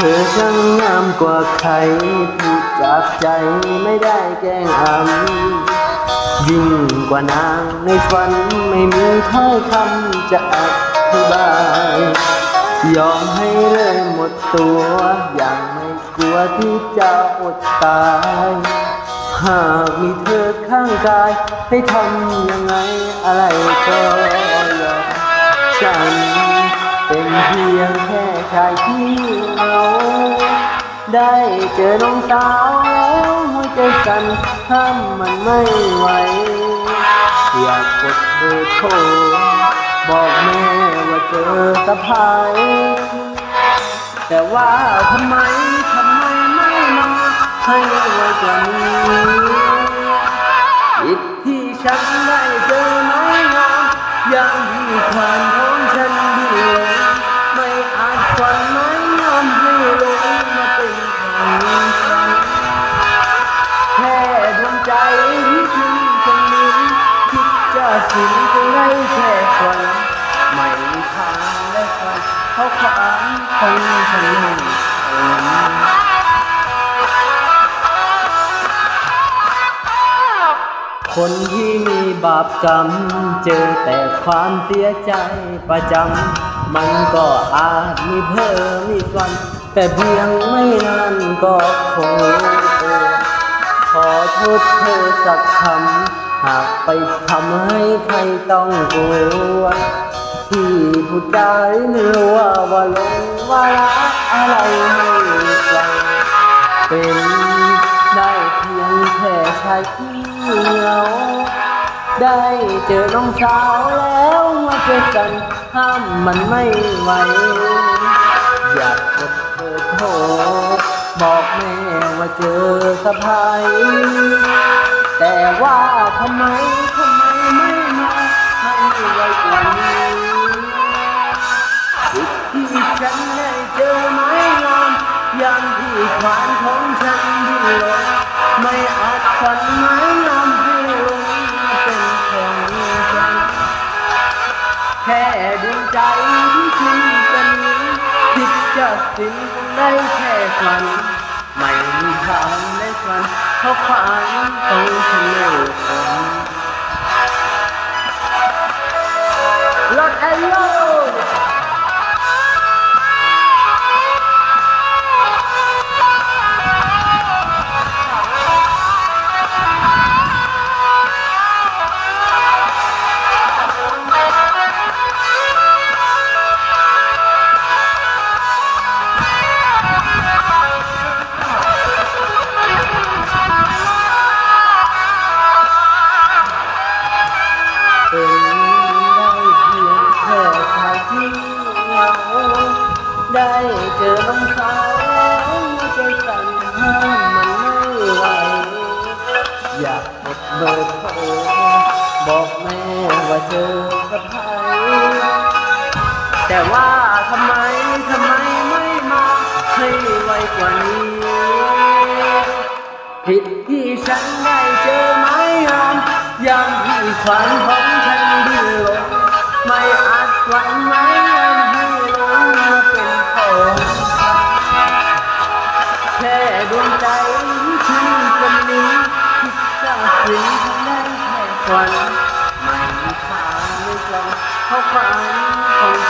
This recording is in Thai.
เธอช่างงามกว่าใครพูดจากใจไม่ได้แกล้งอำยิ่งกว่านางในฝันไม่มีถ้อยคำจะอธิบาย ยอมให้เลยหมดตัวอย่างไม่กลัวที่จะอดตาย หากมีเธอข้างกาย ให้ทำยังไงอะไรก็ยอมฉันเป็นเพียงแค่ชายที่ ได้เจอน้องสาวแล้วหัวใจสั่นห้ามมันไม่ไหว อยากกดเบอร์โทรบอกแม่ว่าเจอสะพายแต่ว่าทำไมทำไมไม่มาให้ไวกว่านี้อิดที่ฉัน คนที่มีบาปกรรม เจอแต่ความเสียใจประจำ มันก็อาจมีเพิ่มมีวัน แต่เพียงไม่นานก็คงรู้ตัวขอโทษเธอสักคำ หากไปทำให้ใครต้องกลัว ที่ผู้ใจไม่รู้ว่าว่าลงว่ารักอะไรไม่ใจเป็นได้เพียงแค่ชายที่เหงาได้เจอน้องสาวแล้วมาเจอกันห้ามมันไม่ไหวอยากกดเบอโทรบอกแม่ว่าเจอสะพายแต่ว่าทำไม ที่ขวานของฉันดีเลยไม่อาจฝันไม้งามให้ลงเป็นของฉัน แค่ดวงใจที่คุณเป็นนี้คิดจะสิ้นคงได้แค่ฝัน ไม่มีทางได้ฝันเพราะความของฉันเร็วคนรถแอยากกดเบอร์โทรบอกแม่ว่าเจอสะพายแต่ว่าทำไมทำไมไม่มาให้ไวกว่านี้ผิดที่ฉันได้เจอไม้งามยางที่ฝันของฉันดิ้นรนไม่อาจฝันไม้งามให้ลงมาเป็นของฉันแค่ดวงใจ คิดจะสิ้นคงได้แค่ฝันไม่มีทางไม่กลับเพราะฝันของ